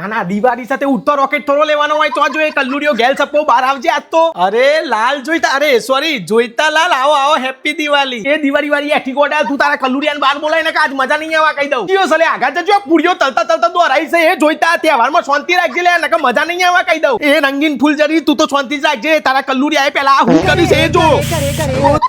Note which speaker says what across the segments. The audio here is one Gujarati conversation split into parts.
Speaker 1: ના ના દિવાળી સાથે ઉડતો રોકેટ થોડો લેવાનો હોય તો જો એ કલ્લુડીઓ ગેલ સપો બહાર આવજે આજ તો. અરે લાલ જોઈતા અરે સોરી જોઈતા લાલ આવો આવો હેપી દિવાળી. એ દિવાળી વાળી એઠી ગોડા તું તારા કલ્લુડિયાને બહાર બોલાય ને કે આજ મજા નહીં આવવા કહી દઉં. કયો સલે આગળ જજો પૂરીઓ તલતા તલતા દોરાઈ છે એ જોઈતા તહેવારમાં શાંતિ રાખજે લે નકર મજા નહીં આવવા કહી દઉં. એ રંગીન ફૂલ જરી તું તો શાંતિ રાખજે તારા કલ્લુડિયાએ પેલા આ હું કરી છે એ જો.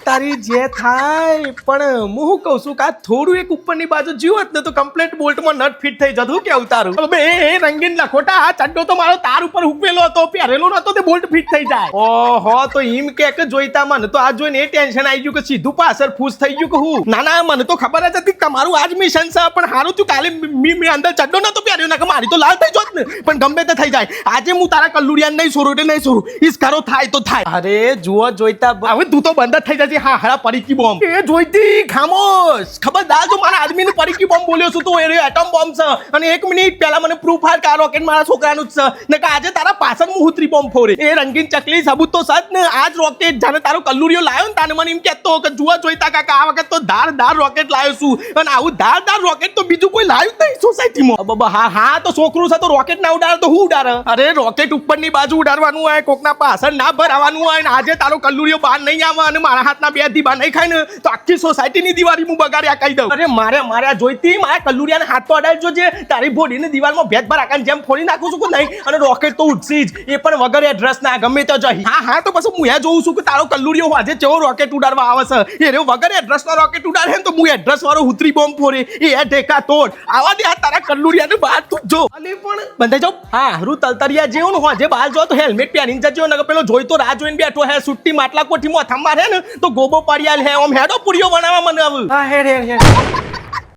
Speaker 1: તારી જે થાય પણ હું કહું છું કે થોડું એક ઉપરની બાજુ જીવત ને તો કમ્પ્લીટ બોલ્ટમાં નટ ફિટ થઈ જતું કે તારું? હવે એ એ રંગીન લખોટા આ ચડ્ડો તો મારો તાર ઉપર હુકવેલો હતો પહેરેલો નતો તે બોલ્ટ ફિટ થઈ જાય. ઓહો તો ઈમ કે કે જોઈતા મને તો આ જોઈને એ ટેન્શન આવી ગયું કે સીધું પાછળ ફૂસ થઈ ગયું કે હું? ના ના મને તો ખબર જ હતી કે તમારું આજ મિશન છે પણ હારું તું કાલે મી મે અંદર ચડ્ડો નતો પહેર્યો ના કે મારી તો લાલ થઈ જોત ને. પણ ગમે તે થઈ જાય. આજે હું તારા કલ્લુડિયા નહીં સોરું એટલે નહીં સોરું. ઈસ્કારો થાય તો થાય. અરે જુઓ જોઈતા હવે તું તો બંધ જ થઈ જશે હા હા પરીકી બોમ્બ. એ જોઈતી ખામોશ. ખબરદાર જો મારા આદમીને પરિકી બોમ્બ બોલ્યો છું. તો એ એટમ બોમ્બ છે. અને એક મિનિટ પહેલા મને પ્રૂફ હાર આ રોકેટ મારા છોકરાનું જ છે. ને કે આજે તારા પાછળ હું બોમ્બ ફોડે એ રંગીન ચકલી સબૂત તો સજ ને આજ રોકેટ જાણે તારો કલ્લુરિયો લાવ્યો ને તાને મને એમ કહેતો કે જુઓ જોઈતા કાકા, આ વખત તો ધાર ધાર રોકેટ લાવ્યો છું. અને આવું ધાર ધાર રોકેટ તો બીજું કોઈ લાવ્યું નહીં સોસાયટીમાં બાબા હા હા, તો છોકરું છે તો રોકેટ ના ઉડાડે તો હું ઉડાડે? અરે રોકેટ ઉપરની બાજુ ઉડાડવાનું હોય, કોકના પાછળ ના ભરાવાનું હોય ને આજે તારો કલ્લુરિયો બહાર નહીં આવે અને મારા હાથના બે બહાર નહીં ખાય ને, તો આખી સોસાયટીની દિવાળી હું બગાડ્યા કહી દઉં. અરે, મારે મારે જોઈતી, મારા કલ્લુરિયાને હાથ તો અડાડજો જે. તારી બોડીની દિવાલમાં ભેદ ભર જેમ ફોડી નાખું છું કે નહીં અને રોકેટ તો ઉડશે જ. એ પણ વગર એડ્રેસ ના ગમે તો જઈ હા હા તો પછી હું એ જોઉં છું કે તારો કલ્લુરિયો આજે ચેવો રોકેટ ઉડાડવા આવે છે? એ રે વગર એડ્રેસ નો રોકેટ ઉડાડે તો હું એડ્રેસ વાળો ઉતરી બોમ્બ ફોરે એ ઢેકા તોડ. આવા દે આ તારા કલ્લુરિયાને બહાર તું જ. અને પણ બંધાઈ જાઓ. હા હારું તલતરિયા જેવું ને આજે બહાર જો તો હેલ્મેટ પહેરીને જજો ને પેલો જોઈ તો રાહ જોઈને બેઠો હે સુટ્ટી માટલા કોઠી મોથામાં મારે ને તો ગોબો પડ્યા હે ઓમ હેડો પુરીઓ બનાવવા મને આવું. હા હેડ હેડ હેડ.